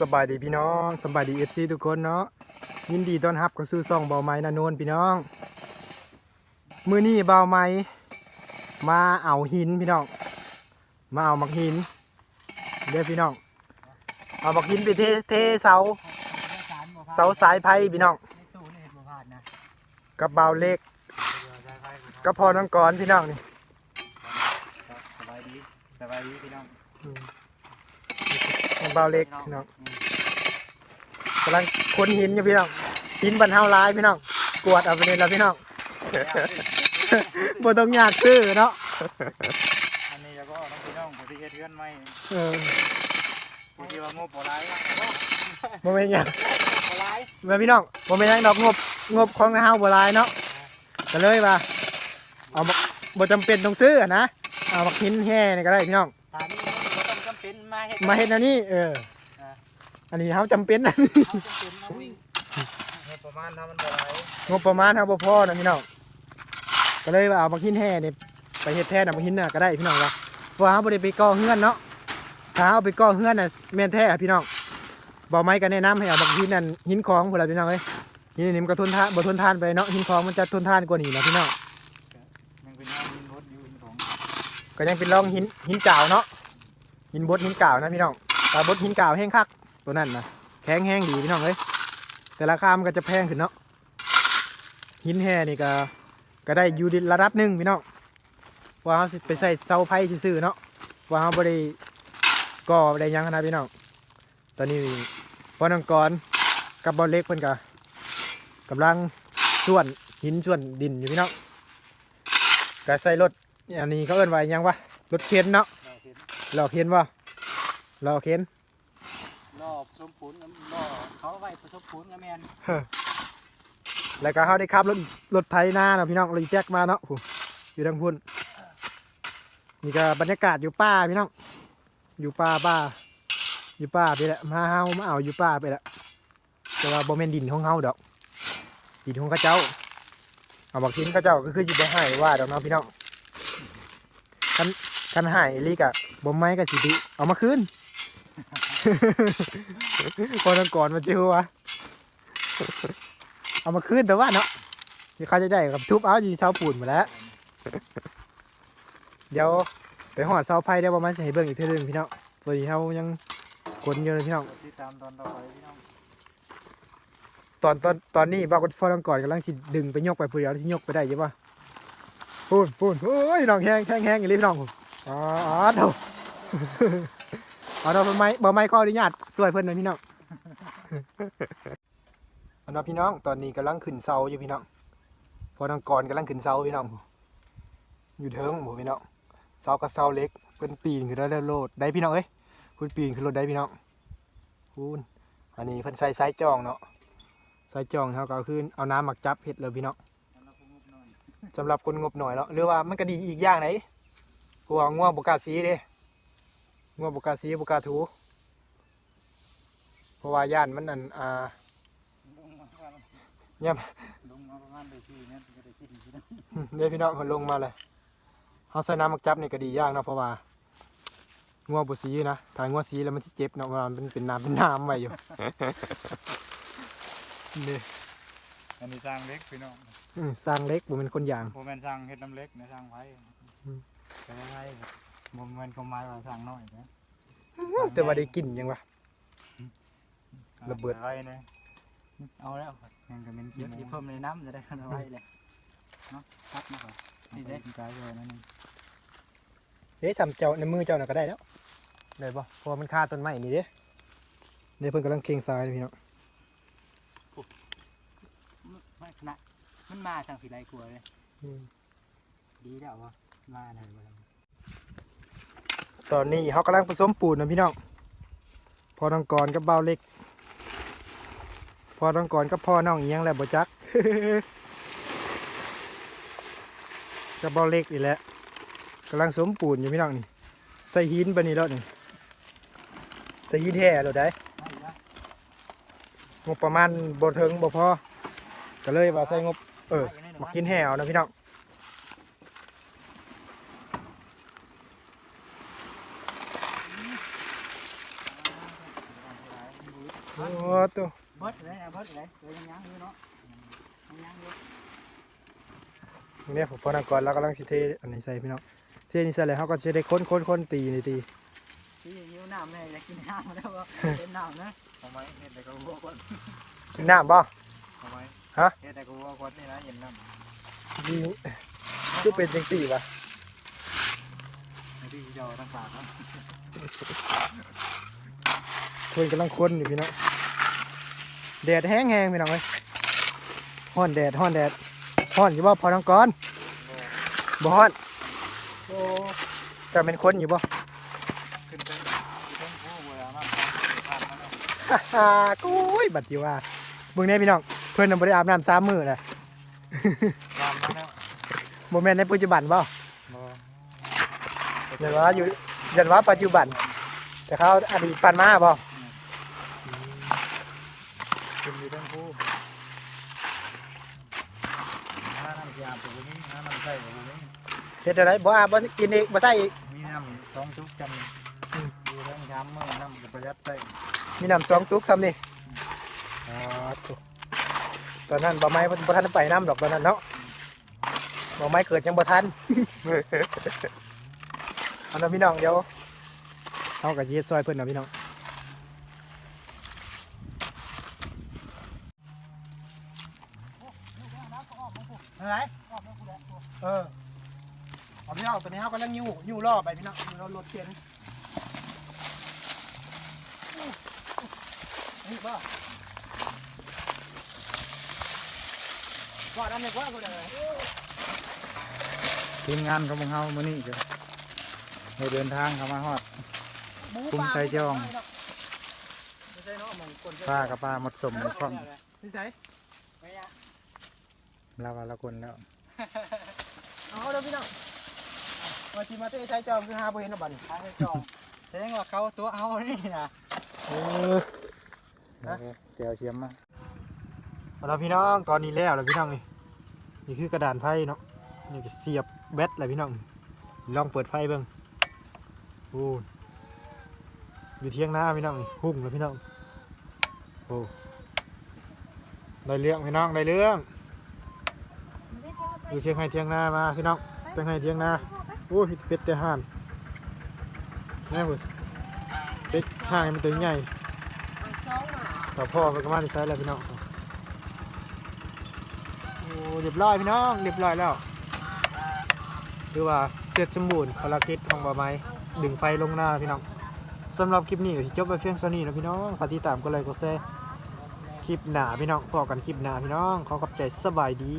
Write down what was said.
สบายดีพี่น้องสบายดีเอฟซีทุกคนเนาะยินดีต้อนรับเข้าสู่ซ่องเบาไม้นาโนนพี่น้อง มือนี้เบาไม้มาเอาหินพี่น้อง มาเอามักหินเด้อพี่น้อง เอามักหินไปเทเทเสา เสาสายไผ่พี่น้องกับเบาเล็กกับพอน้องกรพี่น้องนี่สบายดีสบายดีพี่น้อง อืมกับเบาเล็กพี่น้องกำลังคนหินอยู่พี่น้องหินบรรเทาร้ายพี่น้องกวดเอาไปเลยแล้วพี่น้องบ่ต้องอยากซื้อเนาะอันนี้แล้วก็น้องพี่น้องผู้ที่เฮ็ดเรือนใหม่เออผู้ที่ว่างบบ่หลายนะบ่แม่นหยังบ่หลายแม่พี่น้องบ่แม่นหยังดอกงบงบของเฮาบ่หลายเนาะก็เลยว่าเอามาบ่จำเป็นต้องซื้ออะนะเอามาหินแห่นี่ก็ได้พี่น้อง มาเฮ็ดมาเฮ็ดอันนี้ เออ อันนี้เฮาจำเป็นนะเอาจำเป็นมาวิ่งงบประมาณทำมันบ่หลายงบประมาณเฮาบ่พอนะพี่น้องก็เลยว่าเอามาหินแห่นี่ไปเฮ็ดแทนเอามาหินน่ะก็ได้พี่น้องว่าเพราะว่าเฮาบ่ได้ไปก่อเฮือนเนาะถ้าเอาไปก่อเฮือนน่ะแม่นแท้อะพี่น้องบ่ไม้ก็แนะนำให้เอามาหินนั่นหินของพุ่นล่ะพี่น้องเอ้ยหินอันนี่มันก็ทนทานบ่ทนทานไปเนาะหินของมันจะทนทานกว่านี้นะพี่น้องยังเป็นงานมินรถอยู่ของก็ยังเป็นรองหินหินกาวเนาะ หินบดหินกาวนะพี่น้องแต่บดหินกาวแห้งคักตัวนั้นนะแข็งแห้งดีพี่น้องเอ้ยแต่ราคามันก็จะแพงขึ้นเนาะหินแห่นี่ก็ก็ได้อยู่ในระดับหนึ่งพี่น้องว่าเขาไปใส่เสาไผ่ซื่อเนาะว่าเขาบ่ได้ก่อได้ยังนะพี่น้องตอนนี้พอนังกรกับบอลเล็กเพิ่นก็กำลังส่วนหินส่วนดินอยู่พี่น้องก็ใส่รถอันนี้เขาเอิ้นว่าหยังวะรถเข็นเนาะ เราเห็นเราเข็นวะเราเข็นรอบสมปูนกับรอบเขาไว้ผสมปูนกับแม่นแล้วก็เขาได้ขับรถรถไถนาเนาะพี่น้องรถแจ็คมาเนาะโอ้อยู่ทางพุ่นนี่ก็บรรยากาศอยู่ป่าพี่น้อง อยู่ป่าป่าอยู่ป่าไปแหละมาเฮามาเอาอยู่ป่าไปแหละแต่ว่าบ่แม่นดินของเฮาดอก ดินของเขาเจ้า เอาบักทิ้นเขาเจ้าก็คือจิบ่ให้ว่าดอกเนาะพี่น้องคัน คันห้อีหลีกะบ่ไม้ก็สิดิเอามาคืนคนนั้นก่อนมาเจอวะเอามาคืนแต่ว่าเนาะที่เขาจะได้กับทุบเอาอยู่เสาปูนหมาแล้ว เดี๋ยวไปหอดเสาไฟได้ประมาณสิให้เบิ่งอีกเท่านึงพี่น้องส่วนนี้เขายังกดอยู่เลยพี่น้อง ติดตามตอนต่อไปพี่น้องตอนตอนตอนนี้บอกว่าฟอรังก่อนกำลังสิดึงไปยกไปผู้เดียวที่ยกไปได้อยังปะปูนปูนโอ้ยน้องแห้งแห้งแห้งอย่างนี้พี่น้อง อ๋อเถอะเอาเราะไม้บ่ไม้ขออนุญาตสวยเพิ่นหน่อยพี่น้องเอันนั้นพี่น้องตอนนี้กำลังขึ้นเสาอยู่พี่น้องพอทางก่อนกำลังขึ้นเสาพี่น้องอยู่เทิงหมู่พี่น้องเสากับเสาเล็กเป็นปีนขึ้นแล้วโลดได้พี่น้องเอ้ยคุณปีนขึ้นรถได้พี่น้องคุณอันนี้เพิ่นใส่สายจองเนาะสายจองเขาก็เอาขึ้นเอาน้ำหมักจับเห็ดเลยพี่น้องแล้วเราคงงบหน่อยสำหรับคนงบหน่อยแล้วหรือว่ามันก็ดีอีกอย่างไหน เพราะว่าง่วงบกล้าสีเด้ง่วงบกล้าสีบกล้าถูเพราะว่าย่านมันอันอ่าลงมาว่าเนี่ยลงมาประมาณได้ที่เนี่ยถึงจะได้กินพี่น้องเดี๋ยวพี่น้องคนลงมาเลยเขาใส่น้ำหมักจับนี่ก็ดีอย่างเนาะเพราะว่าง่วงบสีนะถ้าง่วงสีแล้วมันจะเจ็บเนาะเพราะว่ามันเป็นน้ำเป็นน้ำไว้อยู่นี่อันนี้สร้างเล็กพี่น้องอืมสร้างเล็กบ่เป็นคนอย่างโมเมนสร้างเฮ็ดน้ำเล็กนะสร้างไว้ มแต่ไว้โมเมนก็มายว่าสร้างน้อยนะแต่ว่าได้กินยังวะ ระเบิดไว้นะเอาแล้วยังก็เป็นเดี๋ยวที่เพิ่มในน้ำจะได้ขนาดไว้เลยเนาะตักมาก่อนนี่เด็กใจเลยนั่นนี่เด้ทำเจ้าในมือเจ้าน่ะก็ได้แล้วได้ปะพราะว่ามันฆ่าต้นไม้นี่เด้เดี๋ยวเพิ่นกำลังเคียงซ้ายเลยพี่น้องไม่ขนาดมันมาทางสีไรกลัวเลยดีแล้ววะ มาไหนวะตอนนี้เขากำลังผสมปูนนะพี่น้องพอน้องกรกับเบาเล็ก พอน้องกรกับพ่อน้องเอียงแหละบ่จักกับเบาเล็กนี่แหละกำลังสมปูนอยู่พี่น้องนี่ใส่หินไปนี่แล้วนี่ใส่หินแห่แล้วได้งบประมาณบ่ถึงบ่พอก็เลยว่าใส่งบเออมากินแห่เอานะพี่น้อง โอ้ ตัวเบิดเลยเบิดเลยเลยยังยังอยู่เนาะยังยังอยู่เนี่ยผมพอนักก่อนเรากำลังสิเทอันนี้ใส่พี่น้องเทนี่ใส่แล้วเขาก็จะได้ค้นค้นค้นตีนี่ตีที่หิวน้ำเลยอยากกินน้ำแล้วก็เป็นน้ำนะทำไมเห็ดแต่ก็วัวก่อนกินน้ำบ่ะทำไมฮะเห็ดแต่ก็วัวก่อนนี่นะเย็นน้ำดีคือเป็นจังสี่ะไอ้ที่เจ้าทั้งปากครับเพื่อนกำลังค้นอยู่พี่น้อง แดดแห้งแห้งพี่น้องเลยฮ้อนแดดฮ้อนแดดฮ้อนอยู่บ่พอนังก่อนบ่ฮ้อนโอ้แต่เป็นคนอยู่บ่ขึ้นไปขึ้นผู้เวลามากผ่านมาแล้วฮ่าฮ่ากุ้ยบัดจิว่าเบิ่งแน่พี่น้องเพื่อนน่ะบ่ได้อาบน้ำสามมื้อเลยผ่านมาแล้วบ่แม่นในปัจจุบันบ่บ่ยันว่าอยู่ยันว่าปัจจุบัน แต่เขาอดีตปันมาบ่ ขึ้นอยู่ทั้งผู้ น้าน้ำยาปูนี้น้าน้ำใส่ปูนี้เฮ็ดอะไรบ่อาบบ่กินอีกบ่ใส่อีกมีน้ำสองทุกกันอยู่ทั้งช้ำมือน้ำกับประหยัดใส่มีน้ำสองตุกซ้ำนี่อ๋อถูกตอนนั้นบ่ไม้บ่ทันไปน้ำดอกตอนนั้นเนาะบ่ไม้เกิดยังบ่ทันเอาเนาะพี่น้องเดี๋ยวเฮาก็สิเฮ็ดซอยเพิ่นเนาะพี่น้อง อะไรเออเอาพี่น้องตัวนี้เฮากำลังยู่ยู่รอบไปพี่น้องอยู่รอบรถเข็นนี่ป่ะว่านั่นเนี่ยว่ากูเลยทีมงานของพวกเรามื้อนี้ก็ให้เดินทางเข้ามาฮอด คุ้มใจจ้องป้ากับป้าหมดสมหมดความ นี่ใส่ เราว่าละคนแล้วเอาเดี๋ยวพี่น้องมาทีมาเตะใช้จอมคือหาบ่เห็นเอาบัดนทางจองแสดงว่าเขาตัวเอานี่นะเออเดี๋ยวเชียมมาเอาละพี่น้องตอนนี้แล้วแล้วพี่น้องนี่นี่คือกระดานไฟเนาะนี่ก็เสียบแบตเลยพี่น้องลองเปิดไฟเบิ่งโอ้อยู่เที่ยงหน้าพี่น้องนี่หุ่มเลยพี่น้องโอ้ได้เรื่องพี่น้องได้เรื่อง อยู่เทียงให้เทียงหน้ามาพี่น้องเที่ยงให้เทียงหน้าโอ้ยเป็ดแต่ห่านแม่บุเป็ดห่านมันตัวใหญ่แต่พ่อมันก็มาที่ใช้แล้วพี่น้องโอ้เรียบร้อยพี่น้องเรียบร้อยแล้วคือว่าเสร็จสมบูรณ์ภารกิจของบ่อไม้ดึงไฟลงหน้าพี่น้องสำหรับคลิปนี้ก็จบไปเพียงเท่านี้นะพี่น้องฝากติดตามก็เลยก็แซ่คลิปหนาพี่น้องพอกันคลิปหนาพี่น้องขอขอบใจสบายดี